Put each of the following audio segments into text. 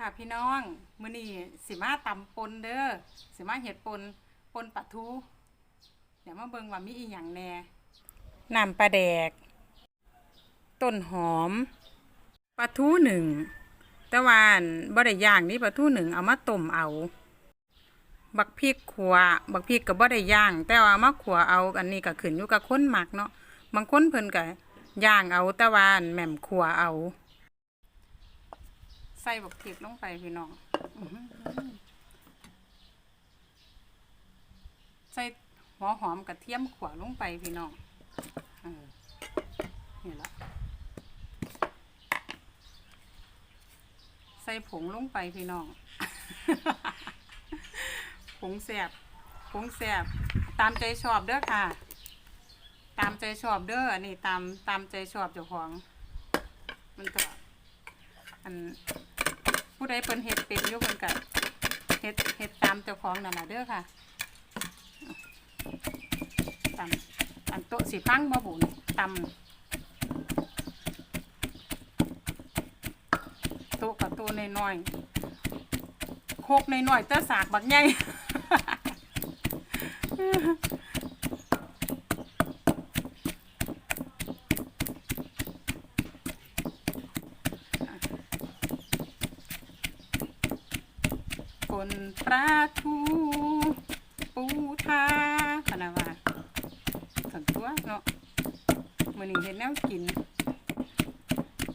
ค่ะพี่น้องมื้อนี้สิมาตำปนเด้อสิมาเฮ็ดปนปนปลาทูเดี๋ยวมาเบิ่งว่ามีอีหยังแน่น้ำปลาแดก ต้นหอมปลาทูหนึ่งต่ว่าอั่นบ่ได้ย่างนี่ปลาทูหนึ่งเอามาต้มเอา บักพริกขัว บักพริกก็บ่ได้ย่าง แต่ว่าเอามาขัวเอาอันนี้ก็ขึ้นอยู่กับคนหมักเนาะบางคนเพิ่นก็ ย่างเอาต่ว่าอั่นแหม่มขัวเอา ใส่บักพริกลงไปพี่น้องใส่หัวหอมกระเทียมขัวลงไปพี่น้องเออนี่ละใส่ผงลงไปพี่น้อง ผงแสบผงแสบตามใจชอบเด้อค่ะ ตามใจชอบเด้ออันนี้ตามตามใจชอบเจ้าของ มันก็อันผู้ใดเพิ่นเฮ็ดเป็นยู่เพิ่นก็เฮ็ดเฮ็ดตามเจ้าของนั่นล่ะเด้อค่ะตำอันโต๊ะสิพังบ่บุญตำโต๊ะกับโต๊ะน้อยๆโคกน้อยๆแต่สากบักใหญ่ ปลาทูปูทาพะนาว่าสันตัวเนาะมื้อนี้เฮ็ดแนวกิน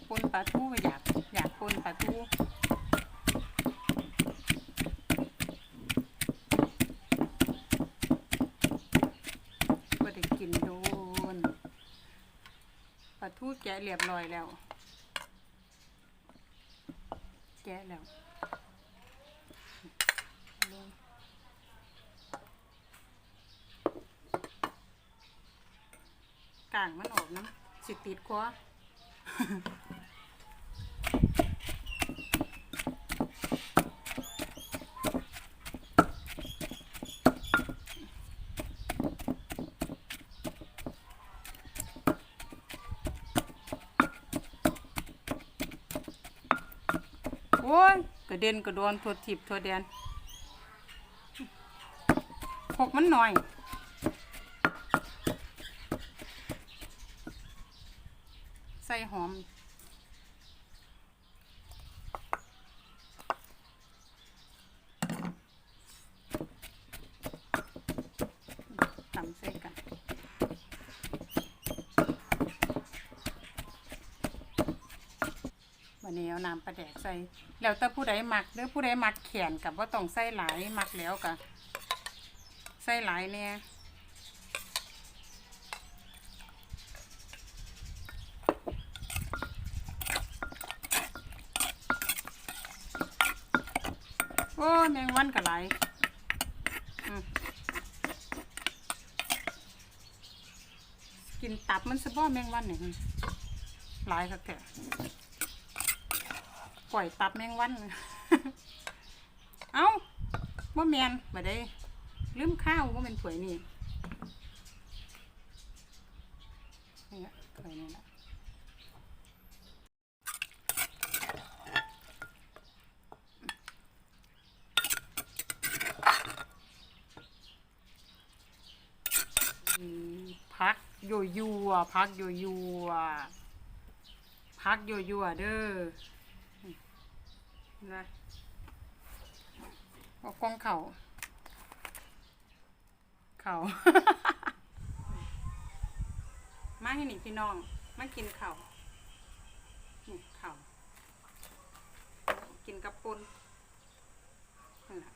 ปนปลาทูอยากอยากปนปลาทูบ่ได้กินโดนปลาทูแกะเรียบร้อยแล้ว แกะแล้ว กลางมันออกนะสิ ติดคอโอ้ยกระเด็นกระโดนทัวทิพย์ทั่วแดนหกมันหน่อย ใส่หอม ตำใส่กัน วันนี้ เอาน้ำปลาแดกใส่ แล้วแต่ผู้ใดมักหรือผู้ใดมักแขนกับว่าต้องใส่หลายมักแล้วกะใส่หลายเนี่ยโอ้แมงวันก็หลายกินตับมันสะบ้อแมงวันเนี่ยหลายค่ะแก ปล่อยตับแมงวัน เอ้าว่แมนมาได้ลืมข้าวว่าเป็นถวยนี่นี่อะถวยนี่ละพักโยยัวพักโยยัวพักโยยัวเด้อ นะเอากล้องเข่า เข่า มาให้หนิพี่น้อง มากินเข่านี่เข่า กินกับปุนนั่นล่ะ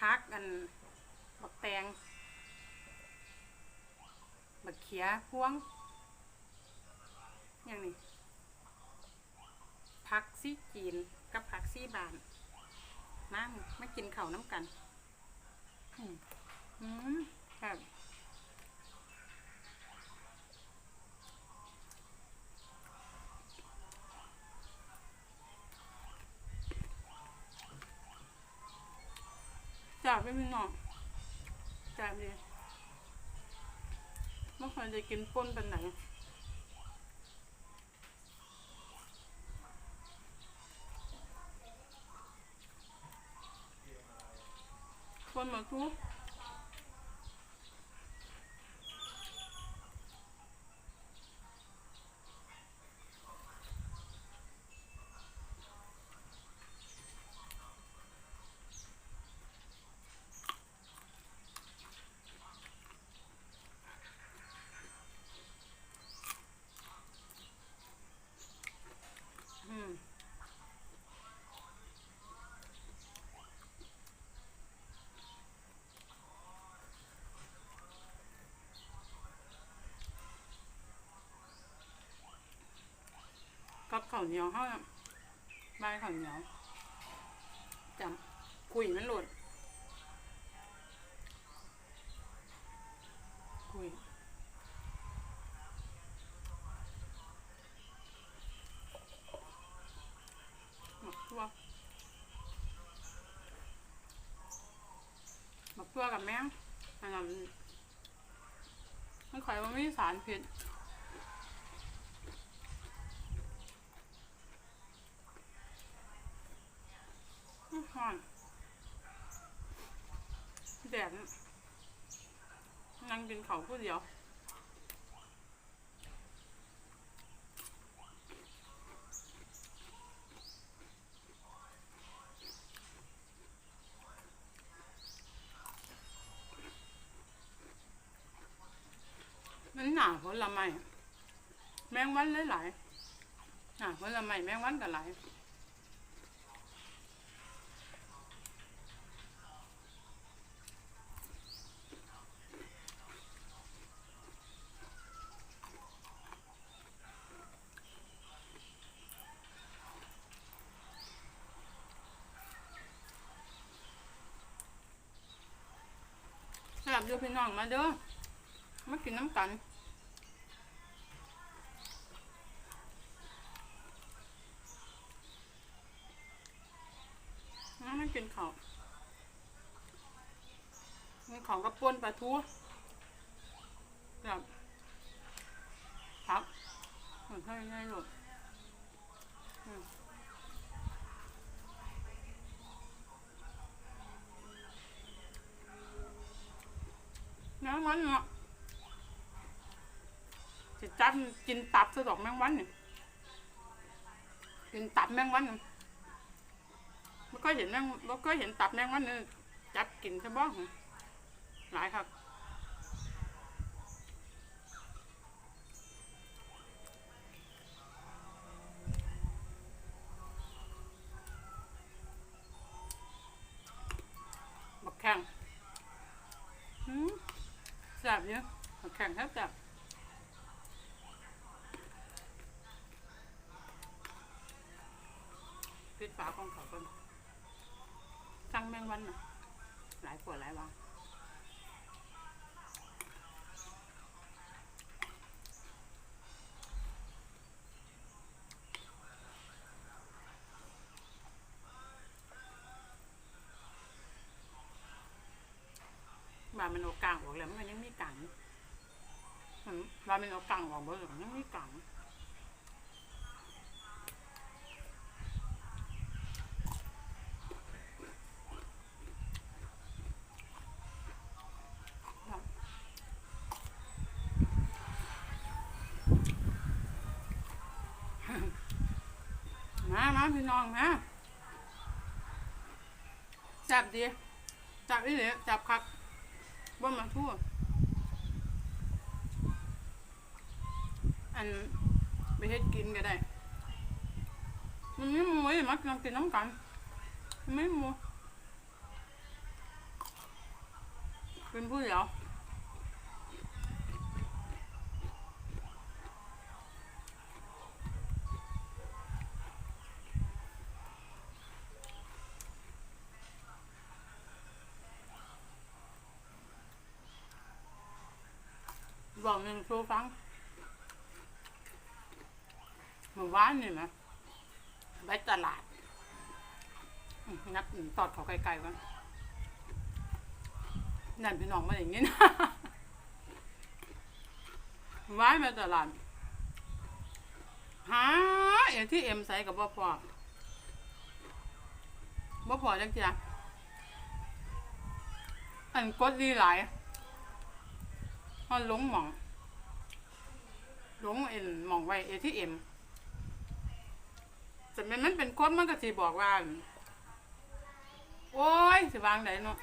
พักอันบักแตง บักเขียพวง อย่างนี้ผักซี่จีน กับผักซี่บานนั่งมากินเข้าน้ำกัน อืมครับจับไม่มีหนอกจับเลยเมื่อคืนจะกินป่นเป็นไหน 关门窗。 ข้าวเหนียวเขาน่ะใบข้าวเหนียวจำคุยมันหลุดคุยหมักทั่วหมักทั่วกับแมงอันนั้นมันขอยว่าไม่สารพิษ อื้อหอนแดดน่ะนั่งกินเขาว ผู้เดียวมันหนาผลไม้แมงวันหลายๆหนาผลไม้แมงวันก็หลาย สลับดูพี่น้องมาเด้อมากินน้ำกันมามากินข้าวมีของกระป่วนปลาทูแบบครับเหมือนให้ง่ายหลุดอืม งวันเนาะจะจับกินตับสะดอกแมงวันเนี่ยกินตับแมงวันเนี่ยไม่เคยเห็นแมงไม่เคยเห็นตับแมงวันนี่จับกินใช่บ้างหลายครับ ปิดฝาของเขาก่อนสั่งแมงวันน่ะ หลายขวดหลายวางว่ามันเอากลางออกแล้วมันยังมีกลางอยู่อืมว่ามันเอากลางออกบ่หรอกยังมีกลาง มาพี่น้องมาจับดีจับอีเหลจับคักบ่มาทั่วอันไปเฮ็ดกินก็ได้ มันไม่มูเลยมักลองกินน้ำกัน ไม่มูเป็นผู้เดียว บอกหนึ่งโซฟังเมื่อวานนี่นะไปตลาด นับตอดเขาไกลๆกันนั่นพี่น้องมาอย่างนี้นะว้ายมาตลาดหาเอ็ที่เอ็มใส่กับบ่พอบ่พอจังจ้ะอันกดดีหลาย พอลงหมองลงเอ็นหมองไว้เอทีเอ็มแต่มันมันเป็นกดมันก็สิบอกว่า โอ้ยสิวางไหนเนาะ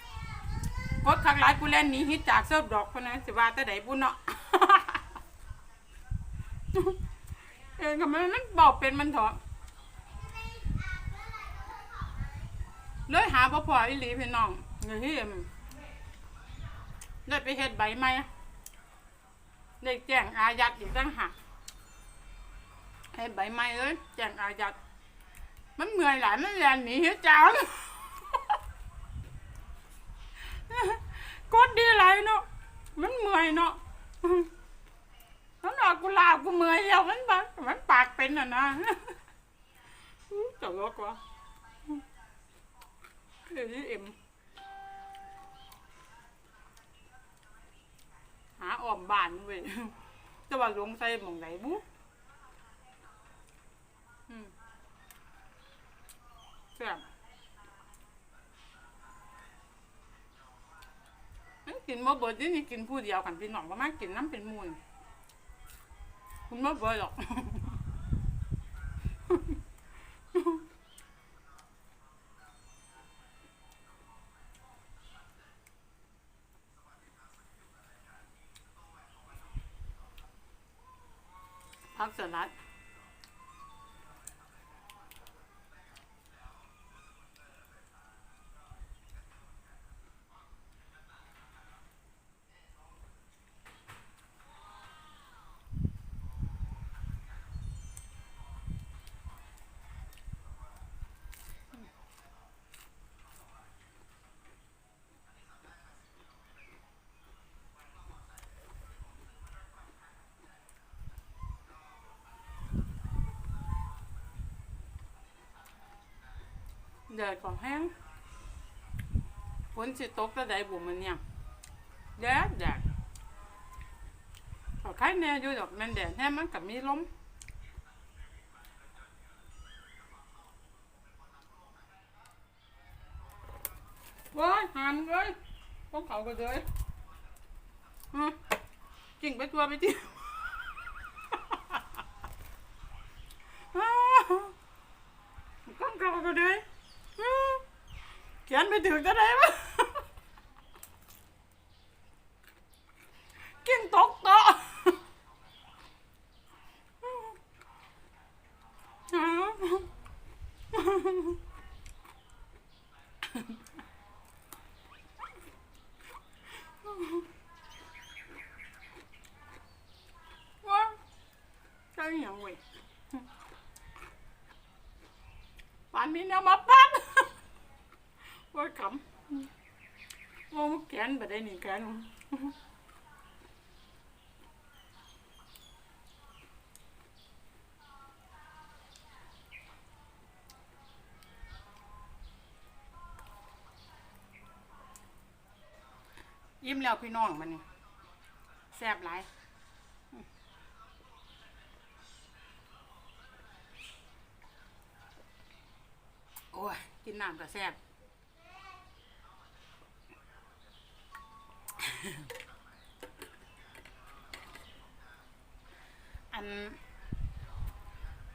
กดคักหลายกูแล่นหนีฮิตจากเซิร์ฟดอกคนนั้นสิว่าแต่ไหนบุญเนาะเองกับมันมันบอกเป็นมันเถอะเลยหาบ่พออีหลีพี่น้องเงยที่เอ็มได้ไปเฮ็ดใบไหม ได้แจ้งอายัดอีกตั้งหากเฮ็ดใบไม้เอ้ยแจ้งอายัด มันเมื่อยหลายมันแลนหนีเฮ็ดจังกดดีหลายเนาะมันเมื่อยเนาะมันออกกูลาบกูเมื่อยแล้วมันบัมันปากเป็นอะนะตลกวะเฮ้ยเอ็ม หาอ้อมบ้านเว้ยจะว่าลงใส่หมองไหนบุอืมแซ่บมันกินมะเบิดนี่นี่กินผู้เดียวกันพี่น้องก็มากินน้ำเป็นมูลคุณมะเบิดหรอก พักสลัด เดือดของแห้งฝนสิตกก็ได้บุ๋มมันเนี่ยแดดแดดขอใครแน่อยู่ดอกแมันแดดแน่มันกับมีลมเว้ยหามเลยพวกเขาก็เลยกิ่งไปตัวไปที่ก้องเก่าก็ได้อื้อ เขียนไปถึงก็ได้ปะกินตกโตะว้าใช่ยังเว้ยปานมีแนวมาปั้นว่าข ว่ามันแขนไปได้หนึ่งแขนยิ้มแล้วพี่น้องมันนี่แซ่บหลายโอ้ยกินน้ำก็แซ่บ อัน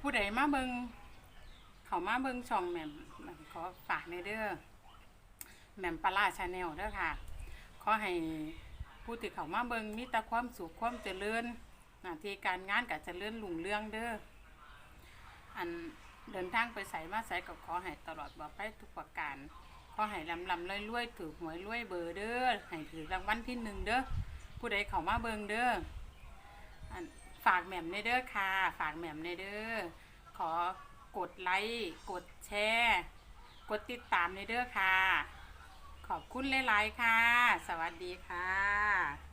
ผู้ใดมาเบิงเขามาเบิงช่องแหม่มแหม่มขอฝากในเด้อแหม่มปลาร้าชาแนลเด้อค่ะ ขอให้ผู้ที่เขามาเบิงมีแต่ความสุขความเจริญหน้าที่การงานกับเจริญรุ่งเรื่องเด้ออันเดินทางไปใส่มาใส่กับขอให้ตลอดบอกไปทุกประการ ขอให้ลำลำรวยรวยๆถือหวยรวยเบอร์เด้อให้ถือรางวัลที่หนึ่งเด้อผู้ใดเขามาเบิงเด้อฝากแหม่มในเด้อค่ะ ฝากแหม่มในเด้อขอกดไลค์กดแชร์กดติดตามในเด้อค่ะ ขอบคุณหลายๆค่ะ สวัสดีค่ะ